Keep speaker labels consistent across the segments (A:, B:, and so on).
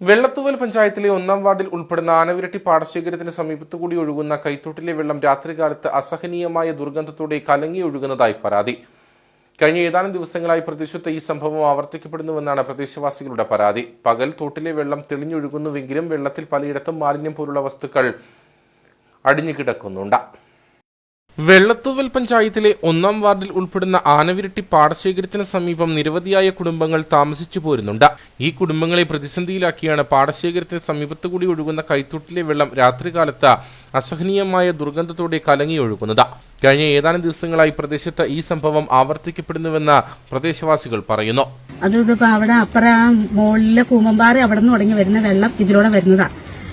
A: വെള്ളത്തൂവൽ പഞ്ചായത്തിലെ ഒന്നാം വാർഡിൽ ഉൾപ്പെടുന്ന ആനവിരട്ടി പാടശേഖരത്തിന് സമീപത്തു കൂടി ഒഴുകുന്ന കൈത്തോട്ടിലെ വെള്ളം രാത്രികാലത്ത് അസഹനീയമായ ദുർഗന്ധത്തോടെ കലങ്ങി ഒഴുകുന്നതായി പരാതി. കഴിഞ്ഞ ഏതാനും ദിവസങ്ങളായി പ്രദേശത്ത് ഈ സംഭവം ആവർത്തിക്കപ്പെടുന്നുവെന്നാണ് പ്രദേശവാസികളുടെ പരാതി. പകൽ തോട്ടിലെ വെള്ളം തെളിഞ്ഞൊഴുകുന്നുവെങ്കിലും വെള്ളത്തിൽ പലയിടത്തും മാലിന്യം പോലുള്ള വസ്തുക്കൾ അടിഞ്ഞുകിടക്കുന്നുണ്ട്. വെള്ളത്തൂവൽ പഞ്ചായത്തിലെ ഒന്നാം വാർഡിൽ ഉൾപ്പെടുന്ന ആനവിരട്ടി പാടശേഖരത്തിന് സമീപം നിരവധിയായ കുടുംബങ്ങൾ താമസിച്ചു പോരുന്നുണ്ട്. ഈ കുടുംബങ്ങളെ പ്രതിസന്ധിയിലാക്കിയാണ് പാടശേഖരത്തിന് സമീപത്തുകൂടി ഒഴുകുന്ന കൈത്തൊട്ടിലെ വെള്ളം രാത്രികാലത്ത് അസഹനീയമായ ദുർഗന്ധത്തോടെ കലങ്ങിയൊഴുകുന്നത് കഴിഞ്ഞ ഏതാനും ദിവസങ്ങളായി പ്രദേശത്ത് ഈ സംഭവം ആവർത്തിക്കപ്പെടുന്നുവെന്ന് പ്രദേശവാസികൾ പറയുന്നു.
B: അത് അവിടെ അപ്പുറം മുകളിലെ കൂമ്പമ്പാറ അവിടെ നിന്ന് തുടങ്ങി വരുന്ന വെള്ളം ഇതിലൂടെ വരുന്നതാ.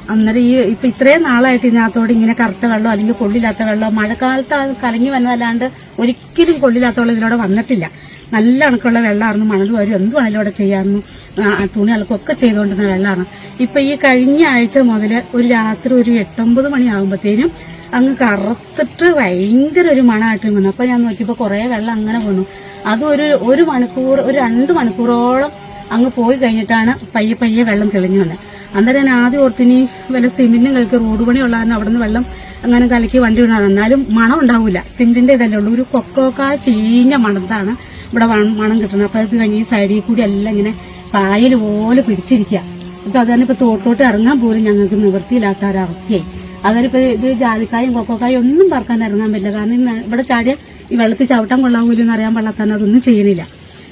B: അന്നേരം ഈ ഇപ്പൊ ഇത്രയും നാളായിട്ട് ഇതിനകത്തോട് ഇങ്ങനെ കറുത്ത വെള്ളം അല്ലെങ്കിൽ കൊള്ളില്ലാത്ത വെള്ളം മഴക്കാലത്ത് അത് കലങ്ങി വന്നതല്ലാണ്ട് ഒരിക്കലും കൊള്ളില്ലാത്ത വെള്ളം ഇതിലൂടെ വന്നിട്ടില്ല. നല്ല അണക്കുള്ള വെള്ളമായിരുന്നു. മണൽ വരും എന്ത് വേണേലും ഇവിടെ ചെയ്യാമായിരുന്നു തുണി അലക്കൊക്കെ ചെയ്തുകൊണ്ടിരുന്ന വെള്ളമാണ്. ഇപ്പൊ ഈ കഴിഞ്ഞ ആഴ്ച മുതൽ ഒരു രാത്രി ഒരു എട്ടൊമ്പത് മണിയാകുമ്പോഴത്തേനും അങ്ങ് കറുത്തിട്ട് ഭയങ്കര ഒരു മണമായിട്ട് വന്നു. അപ്പൊ ഞാൻ നോക്കിയപ്പോ കുറെ വെള്ളം അങ്ങനെ വന്നു. അത് ഒരു ഒരു മണിക്കൂർ ഒരു രണ്ട് മണിക്കൂറോളം അങ്ങ് പോയി കഴിഞ്ഞിട്ടാണ് പയ്യെ പയ്യെ വെള്ളം തെളിഞ്ഞു വന്നത്. അന്നേരം ഞാൻ ആദ്യം ഓർത്തിനി വല്ല സിമെന്റും കലക്കി റോഡ് പണി ഉള്ളായിരുന്നു അവിടെ നിന്ന് വെള്ളം അങ്ങനെ കലക്കി വണ്ടി വിടാറ് എന്നാലും മണം ഉണ്ടാവില്ല സിമെന്റിന്റെ ഇതല്ലേ ഉള്ളൂ. ഒരു കൊക്കൊക്കെ ചീഞ്ഞ മണത്താണ് ഇവിടെ മണം കിട്ടുന്നത്. അപ്പൊ അത് കഴിഞ്ഞ് ഈ സൈഡിൽ കൂടി എല്ലാം ഇങ്ങനെ പായൽ പോലെ പിടിച്ചിരിക്കുക. അപ്പൊ തന്നെ ഇപ്പൊ തോട്ടോട്ട് ഇറങ്ങാൻ പോലും ഞങ്ങൾക്ക് നിവൃത്തിയില്ലാത്ത ഒരവസ്ഥയായി അതായത് ഇപ്പൊ ഇത് ജാതിക്കായും കൊക്കോക്കായും ഒന്നും പറക്കാൻ ഇറങ്ങാൻ പറ്റില്ല. കാരണം ഇവിടെ ചാടിയ ഈ വെള്ളത്തിൽ ചവിട്ടാൻ കൊള്ളാവൂലെന്ന് അറിയാൻ തന്നെ അതൊന്നും ചെയ്യണില്ല.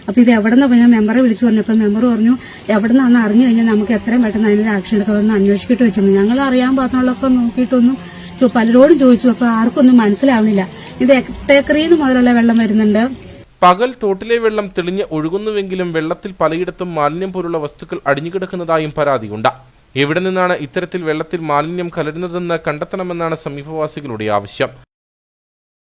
B: അപ്പൊ ഇത് എവിടെ നിന്ന് ഞാൻ മെമ്പറെ വിളിച്ചു പറഞ്ഞപ്പോൾ മെമ്പർ പറഞ്ഞു എവിടെ നിന്നാണെന്ന് അറിഞ്ഞു കഴിഞ്ഞാൽ നമുക്ക് എത്രയും പെട്ടെന്ന് അതിനൊരു ആക്ഷൻ എടുക്കാമെന്ന് അന്വേഷിക്കിട്ട് വെച്ചു. ഞങ്ങൾ അറിയാൻ പാത്രങ്ങളൊക്കെ നോക്കിയിട്ടൊന്നും പലരോടും ചോദിച്ചു. അപ്പൊ ആർക്കൊന്നും മനസ്സിലാവണില്ല. ഇത് ടേക്കറിയിൽ മുതലുള്ള വെള്ളം വരുന്നുണ്ട്.
A: പകൽ തോട്ടിലെ വെള്ളം തെളിഞ്ഞ് ഒഴുകുന്നുവെങ്കിലും വെള്ളത്തിൽ പലയിടത്തും മാലിന്യം പോലുള്ള വസ്തുക്കൾ അടിഞ്ഞുകിടക്കുന്നതായും പരാതിയുണ്ട്. എവിടെ നിന്നാണ് ഇത്തരത്തിൽ വെള്ളത്തിൽ മാലിന്യം കലരുന്നതെന്ന് കണ്ടെത്തണമെന്നാണ് സമീപവാസികളുടെ ആവശ്യം.